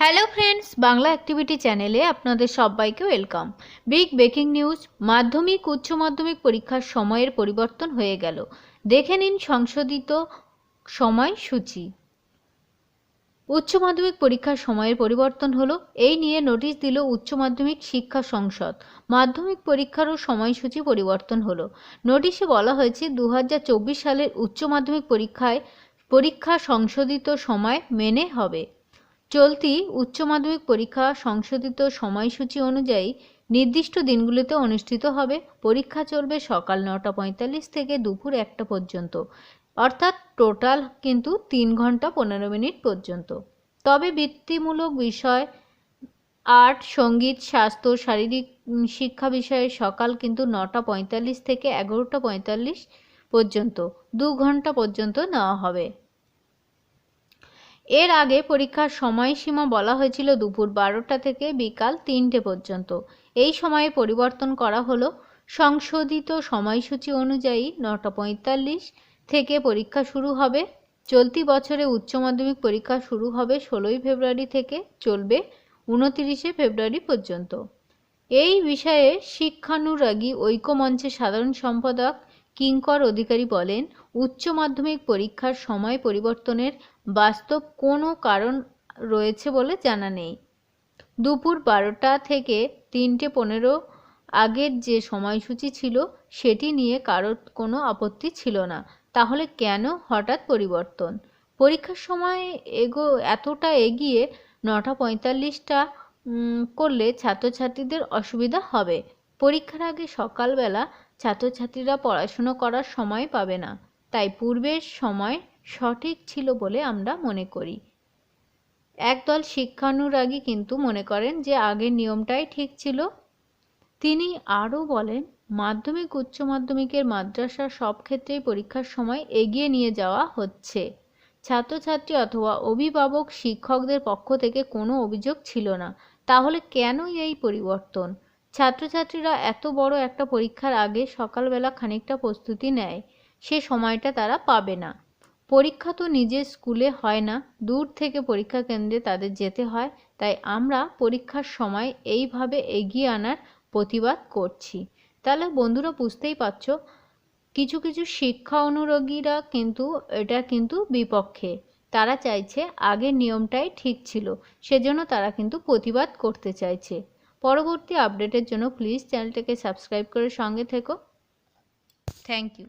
Hello friends Bangla activity চ্যানেলে আপনাদের সবাইকে ওয়েলকাম বিগ ব্রেকিং নিউজ মাধ্যমিক, উচ্চ মাধ্যমিক পরীক্ষার সময়ের পরিবর্তন হয়ে গেল। দেখে নিন সংশোধিত সময়সূচি। উচ্চ মাধ্যমিক পরীক্ষার সময়ের পরিবর্তন হলো, এই নিয়ে নোটিশ দিল উচ্চ মাধ্যমিক শিক্ষা সংসদ। মাধ্যমিক পরীক্ষারও সময়সূচি পরিবর্তন হলো। নোটিশে বলা হয়েছে দু হাজার চব্বিশ সালের উচ্চ মাধ্যমিক পরীক্ষায় পরীক্ষা সংশোধিত সময় মেনে হবে। চলতি উচ্চ মাধ্যমিক পরীক্ষা সংশোধিত সময়সূচি অনুযায়ী নির্দিষ্ট দিনগুলিতে অনুষ্ঠিত হবে। পরীক্ষা চলবে সকাল নটা পঁয়তাল্লিশ থেকে দুপুর একটা পর্যন্ত। অর্থাৎ টোটাল কিন্তু তিন ঘণ্টা পনেরো মিনিট পর্যন্ত। তবে বৃত্তিমূলক বিষয়, আর্ট, সংগীত, স্বাস্থ্য, শারীরিক শিক্ষা বিষয়ে সকাল কিন্তু নটা পঁয়তাল্লিশ থেকে এগারোটা পঁয়তাল্লিশ পর্যন্ত, দু ঘণ্টা পর্যন্ত নেওয়া হবে। এর আগে পরীক্ষার সময়সীমা বলা হয়েছিল দুপুর বারোটা থেকে বিকাল তিনটে পর্যন্ত। এই সময়ে পরিবর্তন করা হলো। সংশোধিত সময়সূচি অনুযায়ী নটা পঁয়তাল্লিশ থেকে পরীক্ষা শুরু হবে। চলতি বছরে উচ্চ মাধ্যমিক পরীক্ষা শুরু হবে ষোলোই ফেব্রুয়ারি থেকে, চলবে উনতিরিশে ফেব্রুয়ারি পর্যন্ত। এই বিষয়ে শিক্ষানুরাগী ঐক্যমঞ্চের সাধারণ সম্পাদক কিঙ্কর অধিকারী বলেন, উচ্চ মাধ্যমিক পরীক্ষার সময় পরিবর্তনের বাস্তব কোনো কারণ রয়েছে বলে জানা নেই। দুপুর বারোটা থেকে তিনটে পনেরো আগের যে সময়সূচি ছিল, সেটি নিয়ে কারোর কোনো আপত্তি ছিল না। তাহলে কেন হঠাৎ পরিবর্তন? পরীক্ষার সময় এগো, এতটা এগিয়ে নটা পঁয়তাল্লিশটা করলে ছাত্রছাত্রীদের অসুবিধা হবে। পরীক্ষার আগে সকালবেলা ছাত্রছাত্রীরা পড়াশুনো করার সময় পাবে না। তাই পূর্বের সময় সঠিক ছিল বলে আমরা মনে করি। একদল শিক্ষানুরাগী কিন্তু মনে করেন যে আগের নিয়মটাই ঠিক ছিল। তিনি আরও বলেন, মাধ্যমিক, উচ্চ মাধ্যমিকের মাদ্রাসা সব ক্ষেত্রেই পরীক্ষার সময় এগিয়ে নিয়ে যাওয়া হচ্ছে। ছাত্রছাত্রী অথবা অভিভাবক শিক্ষকদের পক্ষ থেকে কোনো অভিযোগ ছিল না। তাহলে কেনই এই পরিবর্তন? ছাত্রছাত্রীরা এত বড় একটা পরীক্ষার আগে সকালবেলা খানিকটা প্রস্তুতি নেয়, সে সময়টা তারা পাবে না। পরীক্ষা তো নিজের স্কুলে হয় না, দূর থেকে পরীক্ষা কেন্দ্রে তাদের যেতে হয়, তাই আমরা পরীক্ষার সময় এইভাবে এগিয়ে আনার প্রতিবাদ করছি। তাহলে বন্ধুরা বুঝতেই পারছ, কিছু কিছু শিক্ষা অনুরাগীরা কিন্তু, এটা কিন্তু বিপক্ষে। তারা চাইছে আগের নিয়মটাই ঠিক ছিল, সেজন্য তারা কিন্তু প্রতিবাদ করতে চাইছে। পরবর্তী আপডেটের জন্য প্লিজ চ্যানেলটাকে সাবস্ক্রাইব করে সঙ্গে থেকো। Thank you